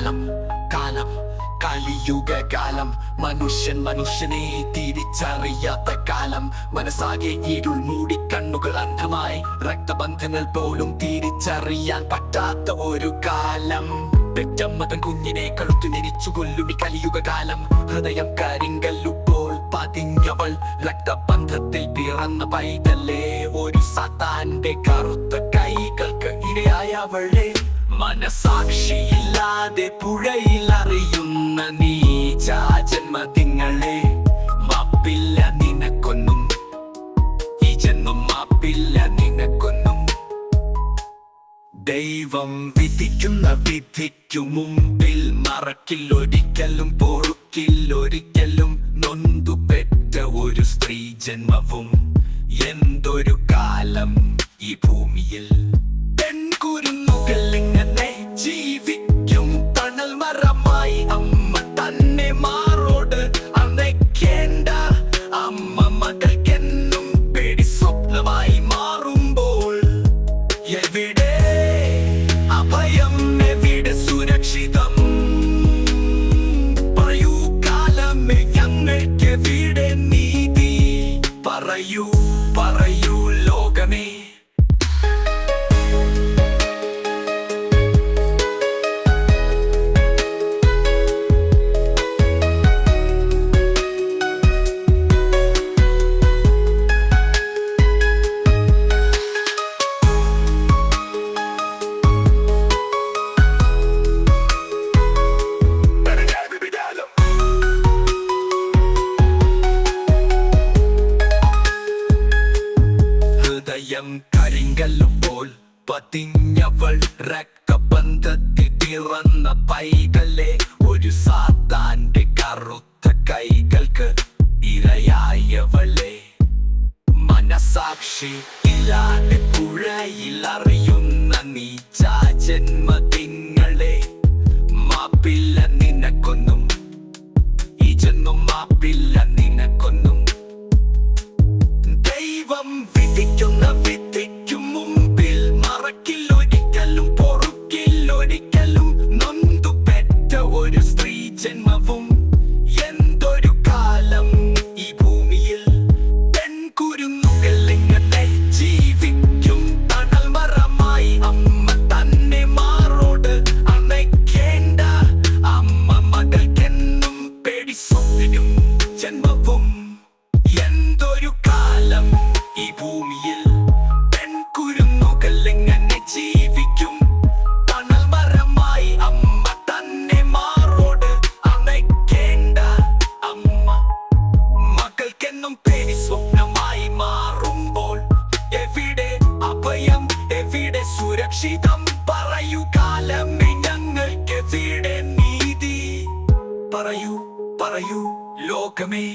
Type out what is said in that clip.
കാലം കാലം കാലം. മനുഷ്യൻ മനുഷ്യനെ തിരിച്ചറിയാത്ത കാലം. മനസ്സാകെ ഇരുൾ മൂടി കണ്ണുകൾ അന്ധമായി. രക്തബന്ധങ്ങൾ പോലും തിരിച്ചറിയാൻ പറ്റാത്ത ഒരു കാലം. പെറ്റമ്മതൻ കുഞ്ഞിനെ കഴുത്തു നിരിച്ചു കൊല്ലുമി കലിയുഗ കാലം. ഹൃദയം കരിങ്കല്ലുപ്പോൾ പതിഞ്ഞവൾ. രക്തബന്ധത്തിൽ പിറന്ന പൈതല്ലേ ഒരു സതാന്റെ കറുത്ത കൈകൾക്ക് ഇരയായവളെ. മനസാക്ഷിയില്ലാതെ പുഴയിൽ അറിയുന്ന ജന്മ ജന്മതിങ്ങളെ മാപ്പില്ല നിനക്കൊന്നും. ഈ ജന്മം മാപ്പില്ല നിനക്കൊന്നും. ദൈവം വിധിക്കുന്ന വിധിക്കു മുമ്പിൽ മറക്കില്ലൊരിക്കലും പൊറുക്കില്ലൊരിക്കലും നൊന്തു പെറ്റ ഒരു സ്ത്രീ ജന്മവും. എന്തൊരു കാലം ഈ ഭൂമിയിൽ. എവിടെ ഹൃദയം കരിങ്കല്ലും പോൽ പതിഞ്ഞവൾ രക്തബന്ധത്തിൽ തിറന്ന പൈതലെ ഒരു സാത്താന്റെ കറുത്ത കൈകൾക്ക് ഇരയായവളെ. മനസാക്ഷി ഇല്ലാതെ പുഴയിൽ അറിയുന്ന നീച്ച ജന്മതിങ്ങളെ എവിടെ സുരക്ഷിതം? പറയൂ കാലമേ ഞങ്ങൾക്ക് എവിടെ നീതി? പറയൂ പറയൂ ലോകമേ.